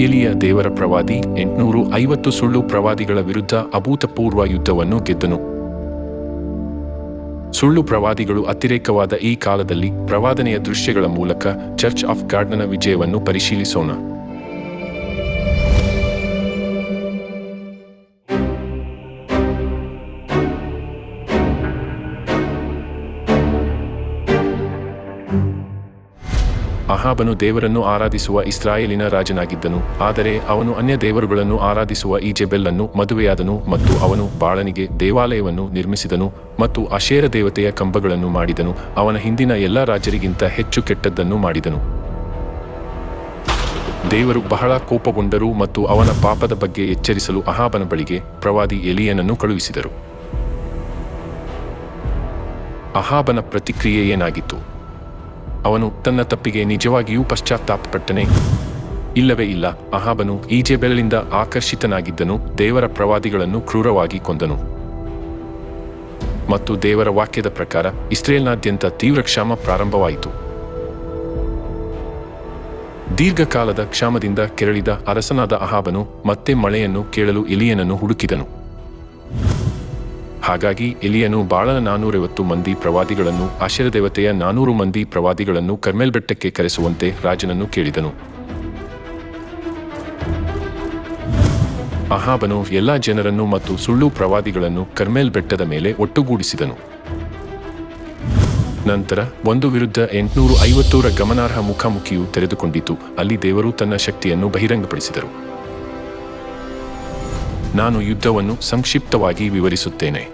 ಎಲಿಯ ದೇವರ ಪ್ರವಾದಿ ಎಂಟುನೂರು ಐವತ್ತು ಸುಳ್ಳು ಪ್ರವಾದಿಗಳ ವಿರುದ್ಧ ಅಭೂತಪೂರ್ವ ಯುದ್ಧವನ್ನು ಗೆದ್ದನು. ಸುಳ್ಳು ಪ್ರವಾದಿಗಳು ಅತಿರೇಕವಾದ ಈ ಕಾಲದಲ್ಲಿ ಪ್ರವಾದನೆಯ ದೃಶ್ಯಗಳ ಮೂಲಕ ಚರ್ಚ್ ಆಫ್ ಗಾರ್ಡ್ನ ವಿಜಯವನ್ನು ಪರಿಶೀಲಿಸೋಣ. ಅಹಾಬನು ದೇವರನ್ನು ಆರಾಧಿಸುವ ಇಸ್ರಾಯೇಲಿನ ರಾಜನಾಗಿದ್ದನು. ಆದರೆ ಅವನು ಅನ್ಯ ದೇವರುಗಳನ್ನು ಆರಾಧಿಸುವ ಈಜೆಬೆಲ್ಲನ್ನು ಮದುವೆಯಾದನು ಮತ್ತು ಅವನು ಬಾಳನಿಗೆ ದೇವಾಲಯವನ್ನು ನಿರ್ಮಿಸಿದನು ಮತ್ತು ಅಶೇರ ದೇವತೆಯ ಕಂಬಗಳನ್ನು ಮಾಡಿದನು. ಅವನ ಹಿಂದಿನ ಎಲ್ಲ ರಾಜರಿಗಿಂತ ಹೆಚ್ಚು ಕೆಟ್ಟದ್ದನ್ನು ಮಾಡಿದನು. ದೇವರು ಬಹಳ ಕೋಪಗೊಂಡರು ಮತ್ತು ಅವನ ಪಾಪದ ಬಗ್ಗೆ ಎಚ್ಚರಿಸಲು ಅಹಾಬನ ಬಳಿಗೆ ಪ್ರವಾದಿ ಎಲಿಯನನ್ನು ಕಳುಹಿಸಿದರು. ಅಹಾಬನ ಪ್ರತಿಕ್ರಿಯೆ ಏನಾಗಿತ್ತು? ಅವನು ತನ್ನ ತಪ್ಪಿಗೆ ನಿಜವಾಗಿಯೂ ಪಶ್ಚಾತ್ತಾಪಪಟ್ಟನೆ ಇಲ್ಲವೇ ಇಲ್ಲ, ಅಹಾಬನು ಈಜೆಬೆಲಿಂದ ಆಕರ್ಷಿತನಾಗಿದ್ದನು, ದೇವರ ಪ್ರವಾದಿಗಳನ್ನು ಕ್ರೂರವಾಗಿ ಕೊಂದನು. ಮತ್ತು ದೇವರ ವಾಕ್ಯದ ಪ್ರಕಾರ ಇಸ್ರೇಲ್ನಾದ್ಯಂತ ತೀವ್ರ ಕ್ಷಾಮ ಪ್ರಾರಂಭವಾಯಿತು. ದೀರ್ಘಕಾಲದ ಕ್ಷಾಮದಿಂದ ಕೆರಳಿದ ಅರಸನಾದ ಅಹಾಬನು ಮತ್ತೆ ಮಳೆಯನ್ನು ಕೇಳಲು ಇಲಿಯನನ್ನು ಹುಡುಕಿದನು. ಹಾಗಾಗಿ ಎಲಿಯನು ಬಾಳನ ನಾನೂರೈವತ್ತು ಮಂದಿ ಪ್ರವಾದಿಗಳನ್ನು ದೇವತೆಯ ನಾನೂರು ಮಂದಿ ಪ್ರವಾದಿಗಳನ್ನು ಕರ್ಮೇಲ್ ಬೆಟ್ಟಕ್ಕೆ ಕರೆಸುವಂತೆ ರಾಜನನ್ನು ಕೇಳಿದನು. ಅಹಾಬನು ಎಲ್ಲ ಜನರನ್ನು ಮತ್ತು ಸುಳ್ಳು ಪ್ರವಾದಿಗಳನ್ನು ಕರ್ಮೇಲ್ ಬೆಟ್ಟದ ಮೇಲೆ ಒಟ್ಟುಗೂಡಿಸಿದನು. ನಂತರ ಒಂದು ವಿರುದ್ಧ ಎಂಟುನೂರು ಐವತ್ತೂರ ಗಮನಾರ್ಹ ಮುಖಾಮುಖಿಯು ತೆರೆದುಕೊಂಡಿತು. ಅಲ್ಲಿ ದೇವರು ತನ್ನ ಶಕ್ತಿಯನ್ನು ಬಹಿರಂಗಪಡಿಸಿದರು. ನಾನು ಯುದ್ಧವನ್ನು ಸಂಕ್ಷಿಪ್ತವಾಗಿ ವಿವರಿಸುತ್ತೇನೆ.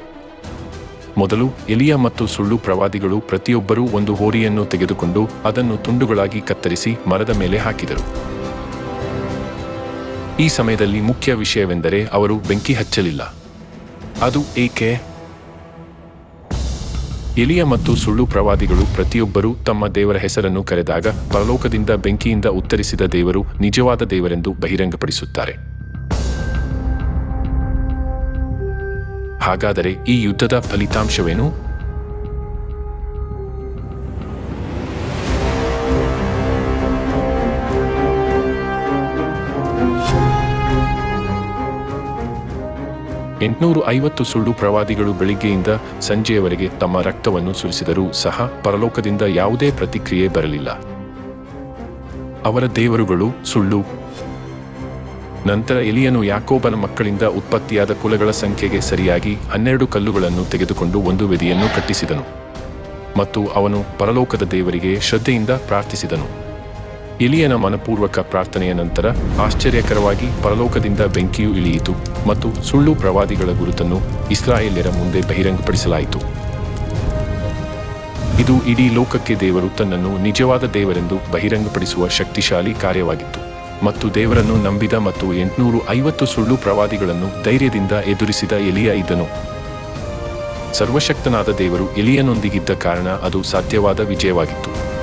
ಮೊದಲು ಎಲಿಯ ಮತ್ತು ಸುಳ್ಳು ಪ್ರವಾದಿಗಳು ಪ್ರತಿಯೊಬ್ಬರೂ ಒಂದು ಹೋರಿಯನ್ನು ತೆಗೆದುಕೊಂಡು ಅದನ್ನು ತುಂಡುಗಳಾಗಿ ಕತ್ತರಿಸಿ ಮರದ ಮೇಲೆ ಹಾಕಿದರು. ಈ ಸಮಯದಲ್ಲಿ ಮುಖ್ಯ ವಿಷಯವೆಂದರೆ ಅವರು ಬೆಂಕಿ ಹಚ್ಚಲಿಲ್ಲ. ಅದು ಏಕೆ? ಎಲಿಯ ಮತ್ತು ಸುಳ್ಳು ಪ್ರವಾದಿಗಳು ಪ್ರತಿಯೊಬ್ಬರೂ ತಮ್ಮ ದೇವರ ಹೆಸರನ್ನು ಕರೆದಾಗ ಪರಲೋಕದಿಂದ ಬೆಂಕಿಯಿಂದ ಉತ್ತರಿಸಿದ ದೇವರು ನಿಜವಾದ ದೇವರೆಂದು ಬಹಿರಂಗಪಡಿಸುತ್ತಾರೆ. ಹಾಗಾದರೆ ಈ ಯುದ್ಧದ ಫಲಿತಾಂಶವೇನು? ಎಂಟುನೂರು ಐವತ್ತು ಸುಳ್ಳು ಪ್ರವಾದಿಗಳು ಬೆಳಿಗ್ಗೆಯಿಂದ ಸಂಜೆಯವರೆಗೆ ತಮ್ಮ ರಕ್ತವನ್ನು ಸುರಿಸಿದರೂ ಸಹ ಪರಲೋಕದಿಂದ ಯಾವುದೇ ಪ್ರತಿಕ್ರಿಯೆ ಬರಲಿಲ್ಲ. ಅವರ ದೇವರುಗಳು ಸುಳ್ಳು ನಂತರ ಎಲಿಯನು ಯಾಕೋಬನ ಮಕ್ಕಳಿಂದ ಉತ್ಪತ್ತಿಯಾದ ಕುಲಗಳ ಸಂಖ್ಯೆಗೆ ಸರಿಯಾಗಿ ಹನ್ನೆರಡು ಕಲ್ಲುಗಳನ್ನು ತೆಗೆದುಕೊಂಡು ಒಂದು ವೆದಿಯನ್ನು ಕಟ್ಟಿಸಿದನು. ಮತ್ತು ಅವನು ಪರಲೋಕದ ದೇವರಿಗೆ ಶ್ರದ್ಧೆಯಿಂದ ಪ್ರಾರ್ಥಿಸಿದನು. ಎಲಿಯನ ಮನಪೂರ್ವಕ ಪ್ರಾರ್ಥನೆಯ ನಂತರ ಆಶ್ಚರ್ಯಕರವಾಗಿ ಪರಲೋಕದಿಂದ ಬೆಂಕಿಯು ಇಳಿಯಿತು ಮತ್ತು ಸುಳ್ಳು ಪ್ರವಾದಿಗಳ ಗುರುತನ್ನು ಇಸ್ರಾಯೇಲ್ಯರ ಮುಂದೆ ಬಹಿರಂಗಪಡಿಸಲಾಯಿತು. ಇದು ಇಡೀ ಲೋಕಕ್ಕೆ ದೇವರು ತನ್ನನ್ನು ನಿಜವಾದ ದೇವರೆಂದು ಬಹಿರಂಗಪಡಿಸುವ ಶಕ್ತಿಶಾಲಿ ಕಾರ್ಯವಾಗಿತ್ತು. ಮತ್ತು ದೇವರನ್ನು ನಂಬಿದ ಮತ್ತು ಎಂಟುನೂರು ಐವತ್ತು ಸುಳ್ಳು ಪ್ರವಾದಿಗಳನ್ನು ಧೈರ್ಯದಿಂದ ಎದುರಿಸಿದ ಎಲಿಯ ಇದ್ದನು. ಸರ್ವಶಕ್ತನಾದ ದೇವರು ಎಲಿಯನೊಂದಿಗಿದ್ದ ಕಾರಣ ಅದು ಸಾಧ್ಯವಾದ ವಿಜಯವಾಗಿತ್ತು.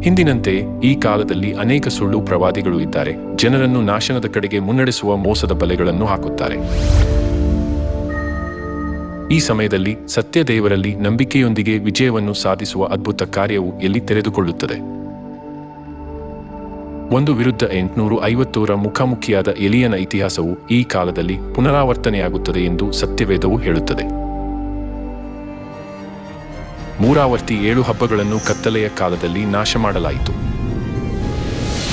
ಹಿಂದಿನಂತೆ ಈ ಕಾಲದಲ್ಲಿ ಅನೇಕ ಸುಳ್ಳು ಪ್ರವಾದಿಗಳು ಇದ್ದಾರೆ. ಜನರನ್ನು ನಾಶನದ ಕಡೆಗೆ ಮುನ್ನಡೆಸುವ ಮೋಸದ ಬಲೆಗಳನ್ನು ಹಾಕುತ್ತಾರೆ. ಈ ಸಮಯದಲ್ಲಿ ಸತ್ಯ ದೇವರಲ್ಲಿ ನಂಬಿಕೆಯೊಂದಿಗೆ ವಿಜಯವನ್ನು ಸಾಧಿಸುವ ಅದ್ಭುತ ಕಾರ್ಯವು ಎಲ್ಲಿ ತೆರೆದುಕೊಳ್ಳುತ್ತದೆ? ಒಂದು ವಿರುದ್ಧ ಎಂಟುನೂರು ಐವತ್ತೂರ ಮುಖಾಮುಖಿಯಾದ ಎಲಿಯನ ಇತಿಹಾಸವು ಈ ಕಾಲದಲ್ಲಿ ಪುನರಾವರ್ತನೆಯಾಗುತ್ತದೆ ಎಂದು ಸತ್ಯವೇದವು ಹೇಳುತ್ತದೆ. ಮೂರಾವರ್ತಿ ಏಳು ಹಬ್ಬಗಳನ್ನು ಕತ್ತಲೆಯ ಕಾಲದಲ್ಲಿ ನಾಶ ಮಾಡಲಾಯಿತು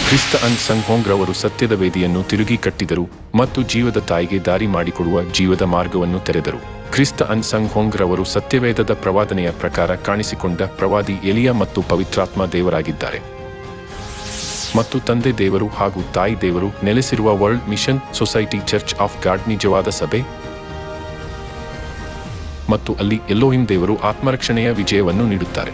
ಕ್ರಿಸ್ತ ಅನ್ ಸಂಘೋಂಗ್ ರವರು ಸತ್ಯದ ವೇದಿಯನ್ನು ತಿರುಗಿ ಕಟ್ಟಿದರು ಮತ್ತು ಜೀವದ ತಾಯಿಗೆ ದಾರಿ ಮಾಡಿಕೊಡುವ ಜೀವದ ಮಾರ್ಗವನ್ನು ತೆರೆದರು. ಕ್ರಿಸ್ತ ಅನ್ ಸಂಘೋಂಗ್ ರವರು ಸತ್ಯವೇದದ ಪ್ರವಾದನೆಯ ಪ್ರಕಾರ ಕಾಣಿಸಿಕೊಂಡ ಪ್ರವಾದಿ ಎಲಿಯ ಮತ್ತು ಪವಿತ್ರಾತ್ಮ ದೇವರಾಗಿದ್ದಾರೆ. ಮತ್ತು ತಂದೆ ದೇವರು ಹಾಗೂ ತಾಯಿ ದೇವರು ನೆಲೆಸಿರುವ world mission society church of God ನಿಜವಾದ ಸಭೆ. ಮತ್ತು ಅಲ್ಲಿ ಎಲ್ಲೋಹಿಂ ದೇವರು ಆತ್ಮರಕ್ಷಣೆಯ ವಿಜಯವನ್ನು ನೀಡುತ್ತಾರೆ.